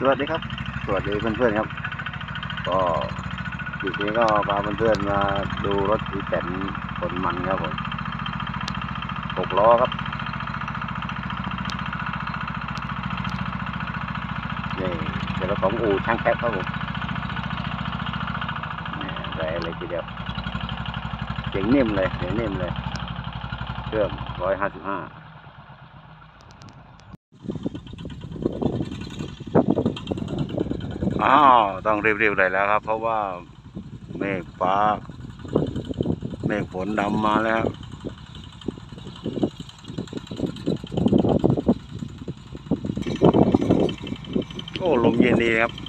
สวัสดีครับ สวัสดีเพื่อนๆครับ ก็คลิปนี้ก็พาเพื่อนๆมาดูรถอีแตนขนมันครับผมหกล้อครับนี่เดี๋ยวเราของอู่ช่างแคปครับผมนี่แรงเลยทีเดียวเสียงนิ่มเลยเสียงนิ่มเลย เครื่องร้อยห้าสิบห้า อ้าวต้องรีบๆเลยแล้วครับ เพราะว่าเมฆฟ้า เมฆฝนดำมาแล้วโอ้ลมเย็นดีครับ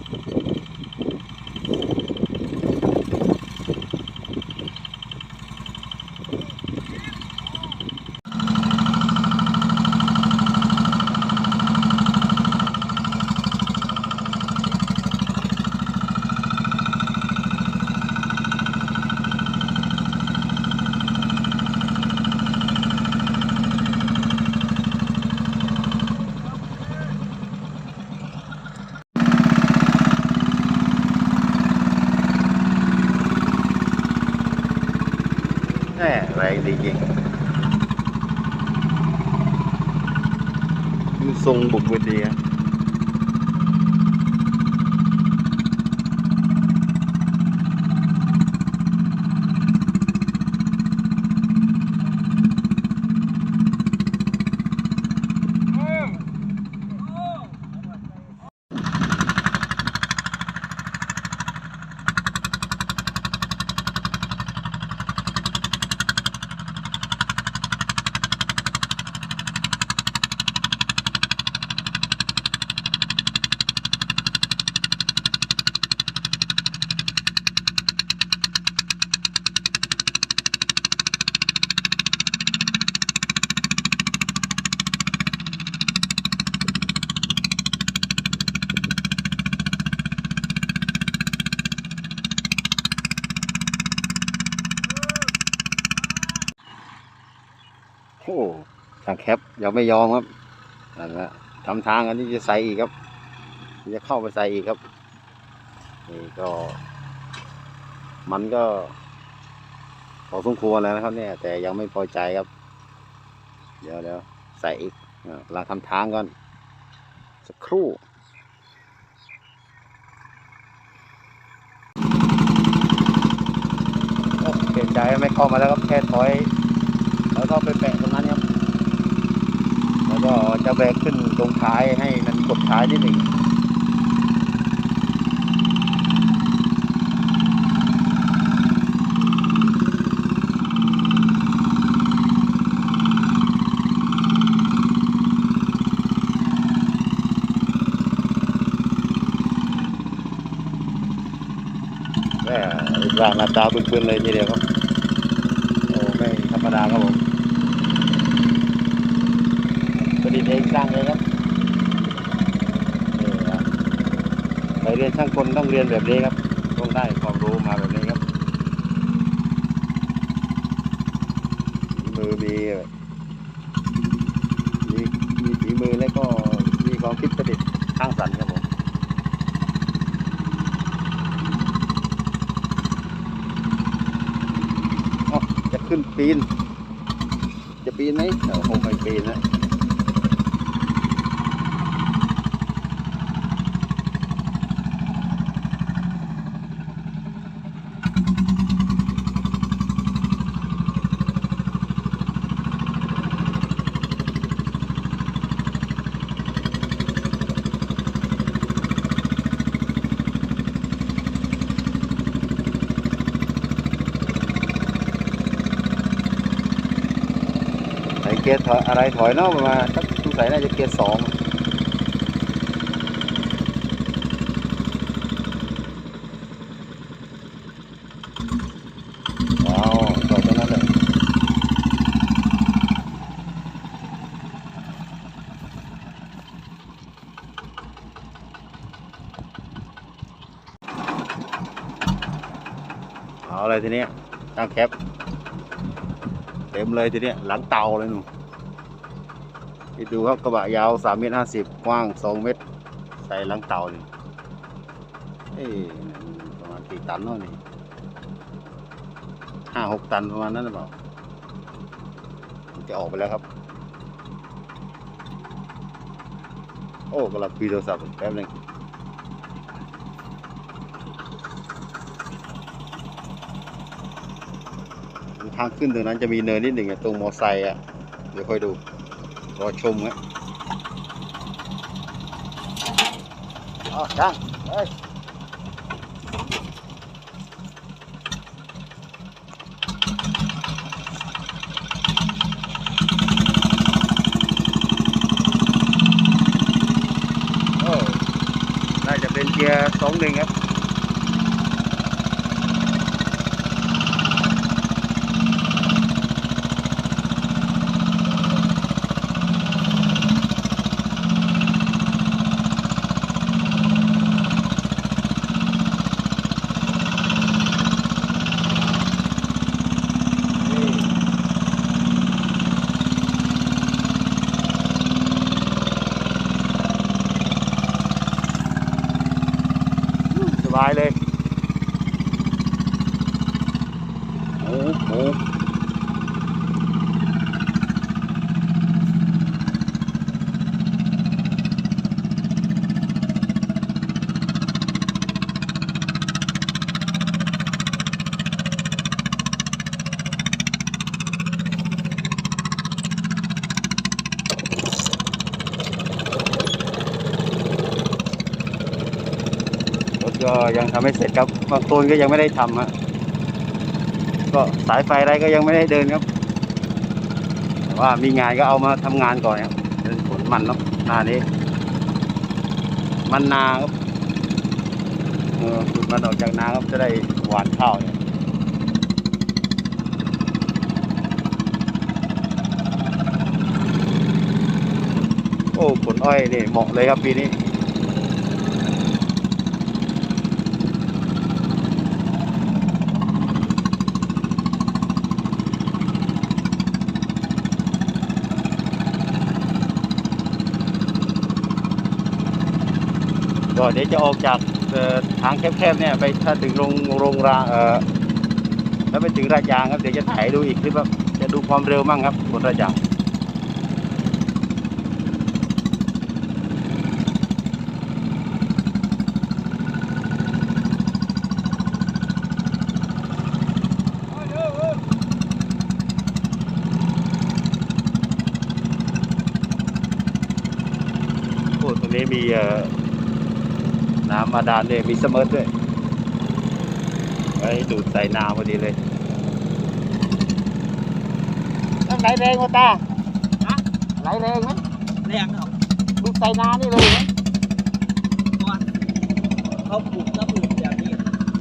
แน่แรงจริงๆทรงบุกเวทีครับ อ้ทางแคปยังไม่ยอมครับนั่นแหละทำทางอันนี้จะใส่อีกครับ จะเข้าไปใส่อีกครับนี่ก็ มันก็พอสมควรแล้วนะครับ เนี่ย แต่ยังไม่พอใจครับ เดี๋ยวเดี๋ยวใส่อีกอ่ากำลังทำทางก่อนสักครู่เปลี่ยนใจไม่เข้ามาแล้วครับแค่ถอย แล้วก็ไปแปะตรงนั้นครับ แล้วก็จะแบกขึ้นตรงท้ายให้มันกดท้ายนิดหนึ่งแม่ร่างหน้าตาเปื้อนๆเลยทีเดียวครับ โอ้ไม่ธรรมดาครับผมประ ดิษฐ์เองสร้างเองครับใครับไปเรียนช่างกลต้องเรียนแบบนี้ครับ ต้องได้ความรู้มาแบบนี้ครับมือมีมีมีฝีมือแล้วก็มีความคิดประดิษฐ์สร้างสรรค์ครับผมจะขึ้นปีน จะปีนไหมเออคงไม่ปีนนะ กียร์ถอยอะไรถอยเนอกมาสักสงสัยน่าจะเกียร์สองว้าวจอดตรงนั้นเลยเอาอะไรทีเนี้ยตั้งแคป เต็มเลยทีเนี้ยหลังเตาเลยหนู คิดดูครับกระบะยาวสามเมตรห้าสิบกว้างสองเมตร ใส่ลังเต่านี่เอ้ยประมาณกี่ตันเนาะนี่ห้าหกตันประมาณนั้นหรือเปล่าจะออกไปแล้วครับ โอ้กำลังคุยโทรศัพท์แป๊บหนึงทางขึ้นตรงนั้นจะมีเนินนิดหนึ่งตรงมอไซค์อะเดี๋ยวค่อยดู รอชมครับอ๋อช่างเฮ้ยโอ้น่าจะเป็นเกียร์สองหนึ่งครับ สบายเลย ก็ยังทำไม่เสร็จครับบางตัวก็ยังไม่ได้ทำฮะ ก็สายไฟอะไรก็ยังไม่ได้เดินครับแต่ว่ามีงานก็เอามาทำงานก่อนครับเป็นผลมันเนาะหน้านี้ มันนาครับเออขุดมันออกจากนาครับจะได้หวานข้าวเนี่ยโอ้ผลอ้อยนี่เหมาะเลยครับปีนี้ ก็เดี๋ยวจะออกจากทางแคบๆเนี่ยไปถ้าถึงโรงโรงรางเออแล้วไปถึงราชยางครับเดี๋ยวจะถ่ายดูอีกคลิปครับจะดูความเร็วมั่งครับบนราชยางโอ้ตรงนี้มี เอ่อน้ำมาดานด้วยมีเสมอด้วยไว้ดูดใส่นาพอดีเลยน้ำไหลแรงกว่าตาฮะไหลแรงไหมแรงครับดูดใส่นานี่เลยไหมก่อนเขาปลูกก็ปลูกแบบนี้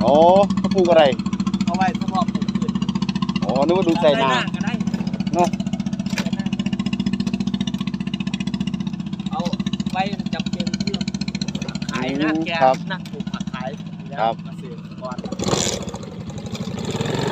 อ๋อเขาปลูกอะไรเอาไว้เฉพาะปลูกพืชอ๋อนึกว่าดูดใส่นาก็ได้เนอะ ใส่หน้าเอาไว้จำเป็นที่ ขายนะแกครับ นักปลูกผักขายแล้วครับ มาซื้อก่อน